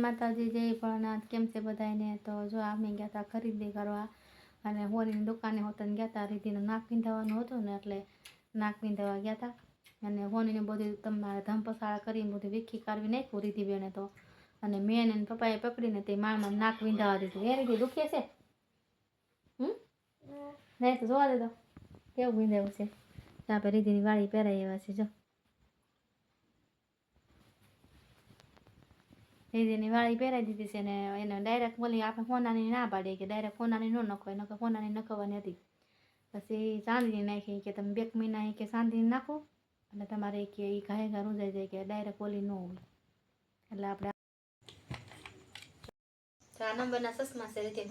માતાજી જય ભોળાનાથ કેમ છે બધાને તો જો અમે ગયા હતા ખરીદી કરવા અને હોરીની દુકાને હોતન ગયા હતા રીધીનું નાક પીંધાવાનું હતું ને એટલે નાક પીંધાવા ગયા હતા અને હોનીને બધું તમારે ધમપસાળા કરીને બધું વીખી કાઢવી નાખ્યું રીતિ બેને તો. અને મેં એને પપ્પાએ પકડીને તે માળમાં નાક વિંધાવા દીધું. એ રીતે દુખે છે? હમ? નહીં તો જોવા દેતો કેવું વિંધાવું છે? તો આપણે રીધીની વાળી પહેરાઈ એવા છે જો. છે ને પાડીએ છે રીતે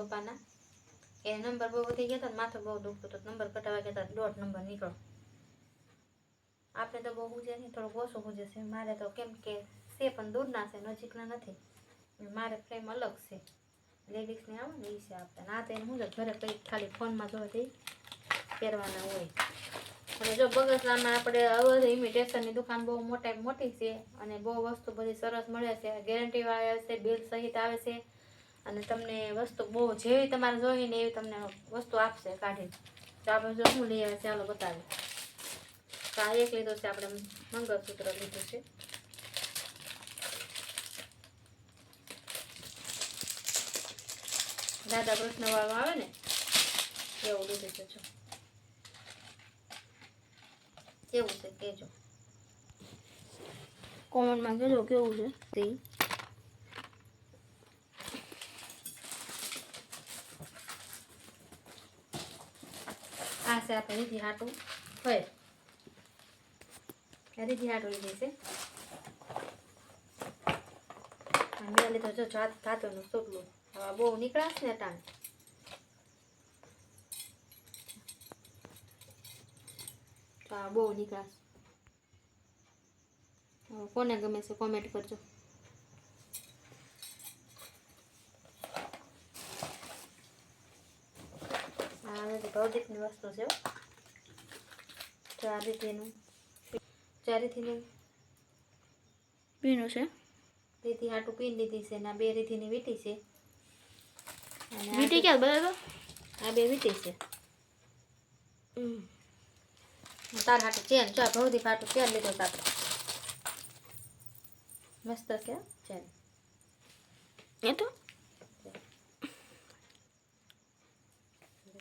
એ નંબર બહુ વધી ગયા હતા માથું બહુ દુખતું નંબર કટાવા ગયા હતા દોઢ નંબર નીકળો આપણે તો બહુ પૂજે નહીં થોડુંક ઓછું પૂજે છે મારે તો કેમ કે છે, પણ દૂરના છે, નજીકના નથી. મારે ફ્રેમ અલગ છે. લેડીઝને આવે ને એ છે આપતા. ના તો હું ઘરે કંઈક ખાલી ફોનમાં જોવા પહેરવાના હોય. અને જો બગસરામાં આપણે હવે ઇમિટેશનની દુકાન બહુ મોટા મોટી છે અને બહુ વસ્તુ બધી સરસ મળે છે. ગેરંટી આવે છે બિલ સહિત આવે છે. અને તમને વસ્તુ બહુ જેવી તમારે જોઈએ ને એવી તમને વસ્તુ આપશે કાઢી તો આપણે જો શું લઈ આવે ચાલો બતાવીએ. તો આ એક લીધો છે, આપણે મંગળસૂત્ર લીધું છે. રાધા કૃષ્ણ વાળું આવે ને એવું લીધું છે જો. કેવું છે કેજો. કોમેન્ટમાં કહેજો કેવું છે? તે. આ છે આપણે રીધી હાટું. હોય. રીધી હાટું લીધી છે. આ મેં લીધો જો જાત ધાતુનું સુટલું. હવે બહુ નીકળાશ ને ટાણ હા બહુ નીકળાશ. કોને ગમે છે કોમેન્ટ કરજો. ભૌતિકની વસ્તુ છે હો. ચાર રીતિનું ચાર રીતિનું પીનું છે? તેથી હાટું પીન લીધી છે ને બે રીતિની વીટી છે. વીટી ક્યાં બરાબર? આ બે વીટી છે. તાર હાટું ચેન ચા ભૌતિક હાટું ચેન લીધો આપણે. મસ્ત છે ચેન. એ તો?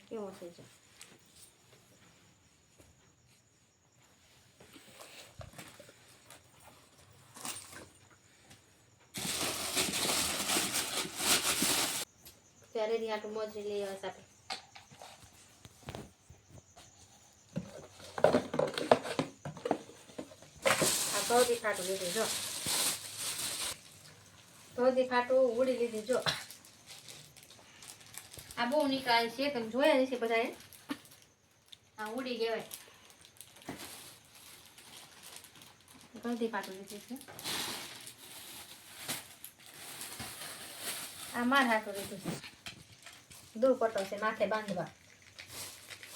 કેવો છે જો ત્યારે થી આટલું મોજરી લઈ આવે આપણે આ ભૌતિક ખાટું જો. ભૌતિક ખાટું ઉડી લીધી, જો. આ બહુ નીકળે છે, તમે જોયા હશે બધાએ. આ ઉડી કહેવાય ગલતી પાટું લીધું છે. આ માર હાટું લીધું છે. દુપટ્ટો છે, માથે બાંધવા.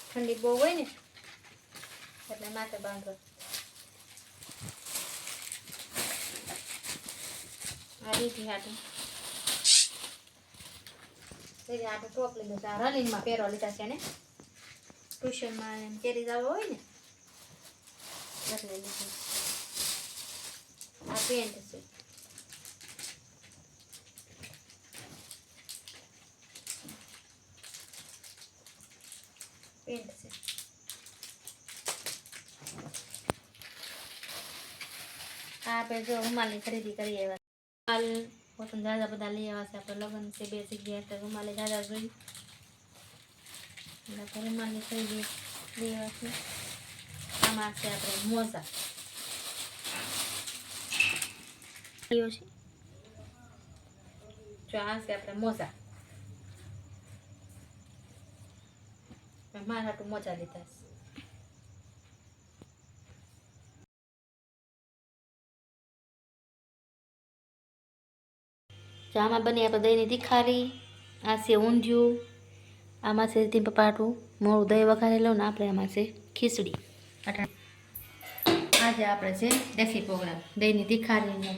ઠંડી બહુ હોય ને, એટલે માથે બાંધવા. આ રીતિ હાટું. એટલે આપણે ટોપ લીધો છે. આ પહેરવા લીધા છે ને ટ્યુશનમાં પહેરી જવા હોય ને એટલે લીધું. આ પેન્ટ છે પેન્ટ છે આ આપણે જો રૂમાલની ખરીદી કરી આવ્યા રૂમાલ, પોતાના દાદા બધા લઈ આવ્યા છે. આપણે લગ્ન છે, બે જગ્યાએ તો રૂમાલે દાદા જોઈ. એટલે રૂમાલની ખરીદી લઈ આવ્યા છે. આમાં છે આપણે મોજા. જો આ છે આપણે મોજા. મારા મોજા લીધા છે. જો આમાં બની આપણે દહીંની તીખારી આ છે ઊંધિયું, આમાં છે તીમ પપાટું મોડું દહીં વઘારેલું ને આપણે આમાં છે ખીચડી. આજે આપણે છે દેશી પ્રોગ્રામ, દહીંની તીખારીનો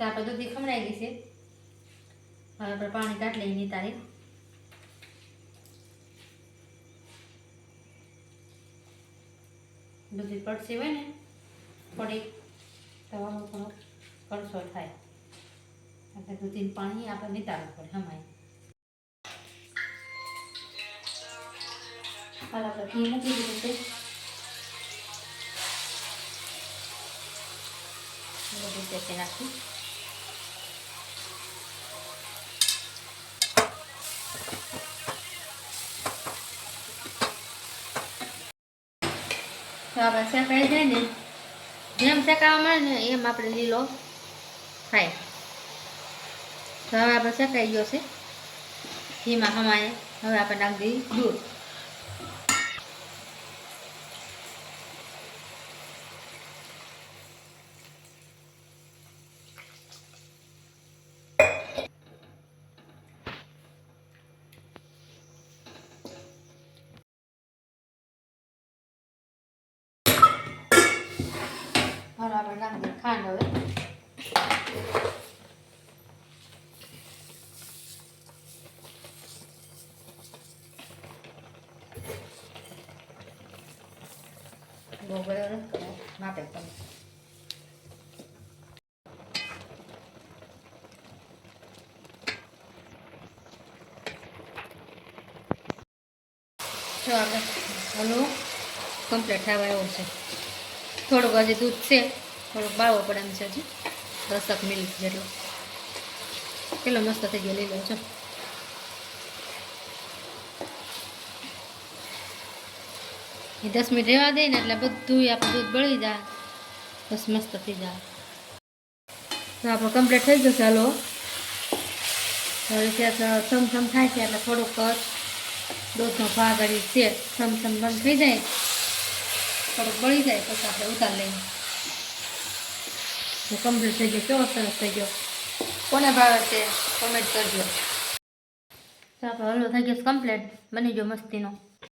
આપણે દૂધી ખમણાઈ ગઈ છે. આપણે પાણી કાઢ લઈએ એની તારીખ. દૂધી પડશે હોય ને, પડે તવામાં થોડો કડસો થાય. આપણે દૂધીનું પાણી આપણે નીતારવું પડે, હમાય. હાલ નાખી. તો આપણે શેકાઈ જાય ને, જેમ શેકાવા મળે ને એમ આપણે લીલો થાય. તો હવે આપણે શેકાઈ ગયો છે. ઘીમાં હમાય હવે આપણે નાખી દઈએ દૂધ. હવે આપણે નાખી દઈએ ખાંડ હવે બહુ બધો નથી કરવો માપે પણ તો આપણે હલવો કમ્પ્લીટ થવા એવું છે થોડુંક હજી દૂધ છે થોડુંક બાળવો પડે એમ છે હજી. દસક મિનિટ જેટલો. કેટલો મસ્ત થઈ ગયો લઈ લઉં છો એ દસ મિનિટ રહેવા દે ને એટલે બધું આપણું દૂધ બળી જાય. બસ મસ્ત થઈ જાય. તો આપણો કમ્પ્લીટ થઈ ગયો ચાલો હવે ત્યાં સમસમ થાય છે એટલે થોડુંક જ દૂધનો ભાગ છે સમસમ બંધ થઈ જાય, થોડુંક બળી જાય પછી આપણે ઉતાર લઈએ. તો કમ્પ્લીટ થઈ ગયો કેવો સરસ થઈ ગયો કોને ભાવે છે કોમેન્ટ કરજો તો આપણો હલવો થઈ ગયો કમ્પ્લીટ બની ગયો મસ્તીનો